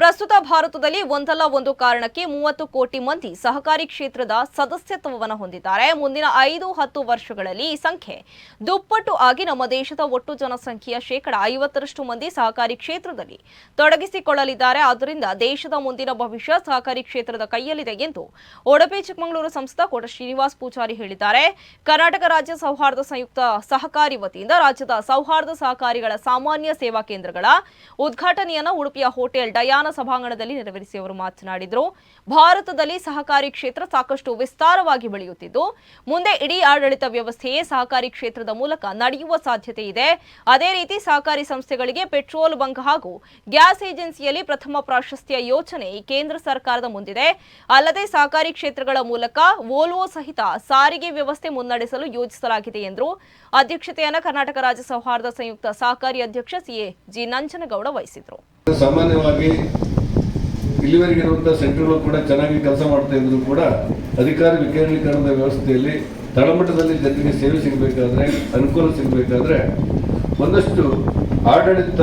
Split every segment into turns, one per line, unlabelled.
ಪ್ರಸ್ತುತ ಭಾರತದಲ್ಲಿ ಒಂದಲ್ಲ ಒಂದು ಕಾರಣಕ್ಕೆ ಮೂವತ್ತು ಕೋಟಿ ಮಂದಿ ಸಹಕಾರಿ ಕ್ಷೇತ್ರದ ಸದಸ್ಯತ್ವವನ್ನು ಹೊಂದಿದ್ದಾರೆ. ಮುಂದಿನ ಐದು, ಹತ್ತು ವರ್ಷಗಳಲ್ಲಿ ಈ ಸಂಖ್ಯೆ ದುಪ್ಪಟ್ಟು ಆಗಿ ನಮ್ಮ ದೇಶದ ಒಟ್ಟು ಜನಸಂಖ್ಯೆಯ ಶೇಕಡ ಐವತ್ತರಷ್ಟು ಮಂದಿ ಸಹಕಾರಿ ಕ್ಷೇತ್ರದಲ್ಲಿ ತೊಡಗಿಸಿಕೊಳ್ಳಲಿದ್ದಾರೆ. ಆದ್ದರಿಂದ ದೇಶದ ಮುಂದಿನ ಭವಿಷ್ಯ ಸಹಕಾರಿ ಕ್ಷೇತ್ರದ ಕೈಯಲ್ಲಿದೆ ಎಂದು ಉಡುಪಿ, ಚಿಕ್ಕಮಗಳೂರು ಸಂಸ್ಥಾ ಕೋಟ ಶ್ರೀನಿವಾಸ್ ಪೂಜಾರಿ ಹೇಳಿದ್ದಾರೆ. ಕರ್ನಾಟಕ ರಾಜ್ಯ ಸೌಹಾರ್ದ ಸಂಯುಕ್ತ ಸಹಕಾರಿ ವತಿಯಿಂದ ರಾಜ್ಯದ ಸೌಹಾರ್ದ ಸಹಕಾರಿಗಳ ಸಾಮಾನ್ಯ ಸೇವಾ ಕೇಂದ್ರಗಳ ಉದ್ಘಾಟನೆಯನ್ನು ಉಡುಪಿಯ ಹೋಟೆಲ್ ಡಯಾನ ಸಭಾಂಗಣದಲ್ಲಿ ನೆರವೇರಿಸಿ ಅವರು ಮಾತನಾಡಿದರು. ಭಾರತದಲ್ಲಿ ಸಹಕಾರಿ ಕ್ಷೇತ್ರ ಸಾಕಷ್ಟು ವಿಸ್ತಾರವಾಗಿ ಬೆಳೆಯುತ್ತಿದ್ದು, ಮುಂದೆ ಇಡೀ ಆಡಳಿತ ವ್ಯವಸ್ಥೆಯೇ ಸಹಕಾರಿ ಕ್ಷೇತ್ರದ ಮೂಲಕ ನಡೆಯುವ ಸಾಧ್ಯತೆ ಇದೆ. ಅದೇ ರೀತಿ ಸಹಕಾರಿ ಸಂಸ್ಥೆಗಳಿಗೆ ಪೆಟ್ರೋಲ್ ಬಂಕ್ ಹಾಗೂ ಗ್ಯಾಸ್ ಏಜೆನ್ಸಿಯಲ್ಲಿ ಪ್ರಥಮ ಪ್ರಾಶಸ್ತ್ಯ ಯೋಜನೆ ಕೇಂದ್ರ ಸರ್ಕಾರದ ಮುಂದಿದೆ. ಅಲ್ಲದೆ ಸಹಕಾರಿ ಕ್ಷೇತ್ರಗಳ ಮೂಲಕ ವೋಲ್ವೋ ಸಹಿತ ಸಾರಿಗೆ ವ್ಯವಸ್ಥೆ ಮುನ್ನಡೆಸಲು ಯೋಜಿಸಲಾಗಿದೆ ಎಂದರು ಅಧ್ಯಕ್ಷತೆಯನ್ನು ಕರ್ನಾಟಕ ರಾಜ್ಯ ಸೌಹಾರ್ದ ಸಂಯುಕ್ತ ಸಹಕಾರಿ ಅಧ್ಯಕ್ಷ ಸಿಎ ಜಿ ನಂಜನಗೌಡ ವಹಿಸಿದರು.
ಸಾಮಾನ್ಯವಾಗಿ ಇಲ್ಲಿವರೆಗೆ ಇರುವಂಥ ಸೆಂಟರ್ಗಳು ಕೂಡ ಚೆನ್ನಾಗಿ ಕೆಲಸ ಮಾಡ್ತಾ ಇದ್ರು ಕೂಡ ಅಧಿಕಾರ ವಿಕೇಂದ್ರೀಕರಣದ ವ್ಯವಸ್ಥೆಯಲ್ಲಿ ತಳಮಟ್ಟದಲ್ಲಿ ಜನರಿಗೆ ಸೇವೆ ಸಿಗಬೇಕಾದ್ರೆ, ಅನುಕೂಲ ಸಿಗಬೇಕಾದ್ರೆ ಒಂದಷ್ಟು ಆಡಳಿತ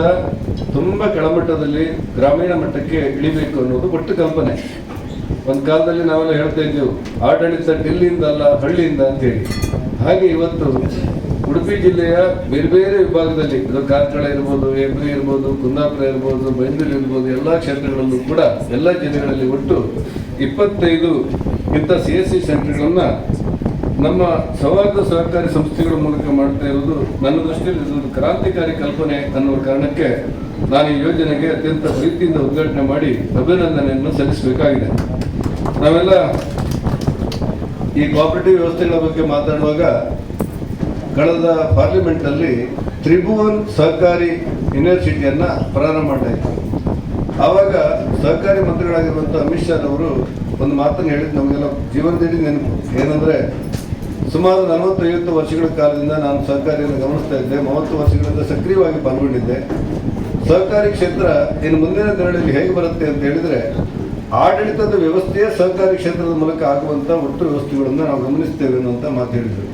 ತುಂಬ ಕೆಳಮಟ್ಟದಲ್ಲಿ ಗ್ರಾಮೀಣ ಮಟ್ಟಕ್ಕೆ ಇಳಿಬೇಕು ಅನ್ನೋದು ಒಟ್ಟು ಕಲ್ಪನೆ. ಒಂದು ಕಾಲದಲ್ಲಿ ನಾವೆಲ್ಲ ಹೇಳ್ತಾ ಇದ್ದೆವು, ಆಡಳಿತ ಡೆಲ್ಲಿಯಿಂದ ಅಲ್ಲ ಹಳ್ಳಿಯಿಂದ ಅಂತೇಳಿ ಹಾಗೆ ಇವತ್ತು ಉಡುಪಿ ಜಿಲ್ಲೆಯ ಬೇರೆ ಬೇರೆ ವಿಭಾಗದಲ್ಲಿ ಕಾರ್ಕಳ ಇರ್ಬೋದು ಹೆಬ್ರಿ ಇರ್ಬೋದು, ಕುಂದಾಪುರ ಇರ್ಬೋದು ಬೈಂದೂರು ಇರ್ಬೋದು, ಎಲ್ಲ ಕ್ಷೇತ್ರಗಳಲ್ಲೂ ಕೂಡ ಎಲ್ಲ ಜಿಲ್ಲೆಗಳಲ್ಲಿ ಒಟ್ಟು ಇಪ್ಪತ್ತೈದು ಇಂಥ ಸಿ ಎಸ್ ಸಿ ಸೆಂಟರ್ಗಳನ್ನು ನಮ್ಮ ಸೌಹಾರ್ದ ಸಹಕಾರಿ ಸಂಸ್ಥೆಗಳ ಮೂಲಕ ಮಾಡ್ತಾ ಇರೋದು ನನ್ನ ದೃಷ್ಟಿಯಲ್ಲಿ ಇದೊಂದು ಕ್ರಾಂತಿಕಾರಿ ಕಲ್ಪನೆ ಅನ್ನುವ ಕಾರಣಕ್ಕೆ ನಾನು ಈ ಯೋಜನೆಗೆ ಅತ್ಯಂತ ಪ್ರೀತಿಯಿಂದ ಉದ್ಘಾಟನೆ ಮಾಡಿ ಅಭಿನಂದನೆಯನ್ನು ಸಲ್ಲಿಸಬೇಕಾಗಿದೆ. ನಾವೆಲ್ಲ ಈ ಕೋಆಪರೇಟಿವ್ ವ್ಯವಸ್ಥೆಗಳ ಬಗ್ಗೆ ಮಾತಾಡುವಾಗ ಕಳೆದ ಪಾರ್ಲಿಮೆಂಟ್ನಲ್ಲಿ ತ್ರಿಭುವನ್ ಸಹಕಾರಿ ಯೂನಿವರ್ಸಿಟಿಯನ್ನು ಪ್ರಾರಂಭ ಮಾಡಾಯಿತು ಆವಾಗ ಸಹಕಾರಿ ಮಂತ್ರಿಗಳಾಗಿರುವಂಥ ಅಮಿತ್ ಶಾ ಅವರು ಒಂದು ಮಾತನ್ನು ಹೇಳಿದ್ದು ನಮಗೆಲ್ಲ ಜೀವನದಲ್ಲಿ ನೆನಪು. ಏನಂದ್ರೆ, ಸುಮಾರು ನಲವತ್ತೈವತ್ತು ವರ್ಷಗಳ ಕಾಲದಿಂದ ನಾನು ಸಹಕಾರಿಯನ್ನು ಗಮನಿಸ್ತಾ ಇದ್ದೆ, ಮೂವತ್ತು ವರ್ಷಗಳಿಂದ ಸಕ್ರಿಯವಾಗಿ ಪಾಲ್ಗೊಂಡಿದ್ದೆ. ಸಹಕಾರಿ ಕ್ಷೇತ್ರ ಇನ್ನು ಮುಂದಿನ ದಿನಗಳಲ್ಲಿ ಹೇಗೆ ಬರುತ್ತೆ ಅಂತ ಹೇಳಿದ್ರೆ, ಆಡಳಿತದ ವ್ಯವಸ್ಥೆಯೇ ಸಹಕಾರಿ ಕ್ಷೇತ್ರದ ಮೂಲಕ ಆಗುವಂಥ ಒಟ್ಟು ವ್ಯವಸ್ಥೆಗಳನ್ನು ನಾವು ಗಮನಿಸ್ತೇವೆ ಅನ್ನುವಂಥ ಮಾತು ಹೇಳಿದರು.